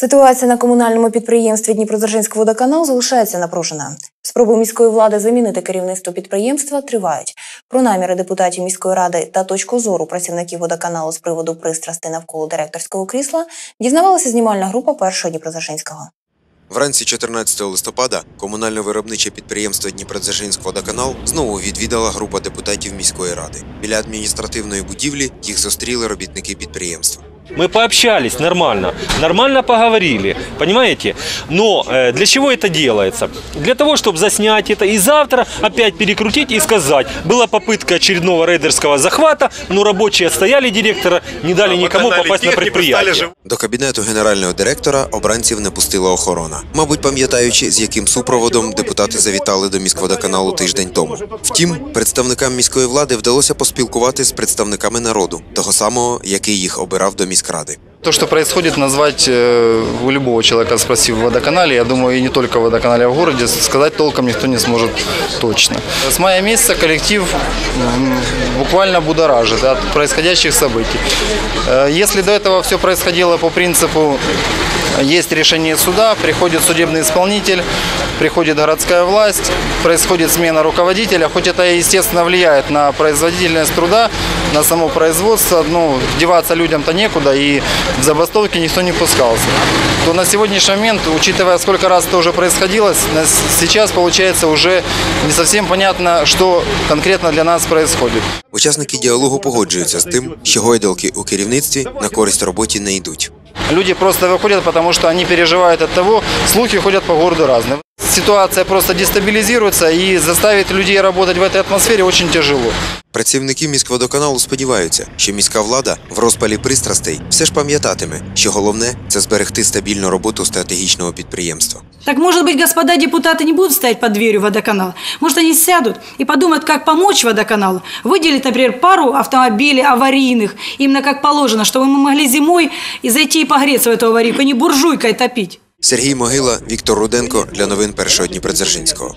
Ситуація на комунальному підприємстві Дніпродзержинський водоканал залишається напружена. Спроби міської влади замінити керівництво підприємства тривають. Про наміри депутатів міської ради та точку зору працівників водоканалу з приводу пристрасти навколо директорського крісла дізнавалася знімальна група першого Дніпродзержинського. Вранці 14 листопада комунально-виробниче підприємство Дніпродзержинськводоканал знову відвідала група депутатів міської ради. Біля адміністративної будівлі їх зустріли робітники підприємства. Мы пообщались нормально, нормально поговорили, понимаете? Но э, для чего это делается? Для того, чтобы заснять это и завтра опять перекрутить и сказать, была попытка очередного рейдерского захвата, но рабочие стояли директора, не дали никому попасть на предприятие. До кабінету генерального директора обранців не пустила охорона. Мабуть, пам'ятаючи, з яким супроводом депутати завітали до міськводоканалу тиждень тому. Втім, представникам міської влади вдалося поспілкуватися з представниками народу, того самого, який їх обирав до міськради. То, что происходит, назвать э, у любого человека, спросив в водоканале, я думаю, и не только в водоканале, а в городе, сказать толком никто не сможет точно. С мая месяца коллектив м, буквально будоражит от происходящих событий. Э, Если до этого все происходило по принципу есть решение суда, приходит судебный исполнитель, приходит городская власть, происходит смена руководителя, хоть это, естественно, влияет на производительность труда, на само производство, ну, деваться людям-то некуда, и в забастовки никто не пускался. То на сегодняшний момент, учитывая, сколько раз это уже происходило, на с- сейчас получается уже не совсем понятно, что конкретно для нас происходит. Учасники діалогу погоджуються з тим, що гойдалки у керівництві на користь роботі не йдуть. Люди просто выходят, потому что они переживают от того, слухи ходят по городу разные. Ситуация просто дестабилизируется и заставить людей работать в этой атмосфере очень тяжело. Працівники міськводоканалу сподіваються, що міська влада в розпалі пристрастей все ж пам'ятатиме, що головне це зберегти стабільну роботу стратегічного підприємства. Так может быть, господа депутаты не будут стоять под дверью водоканала? Может, они сядут и подумают, как помочь водоканалу? Выделить, например, пару автомобилей аварийных, именно как положено, чтобы мы могли зимой и зайти и погреться в эту аварийку, а не буржуйкой топить. Сергій Могила, Віктор Руденко для новин першого Дніпродзержинського.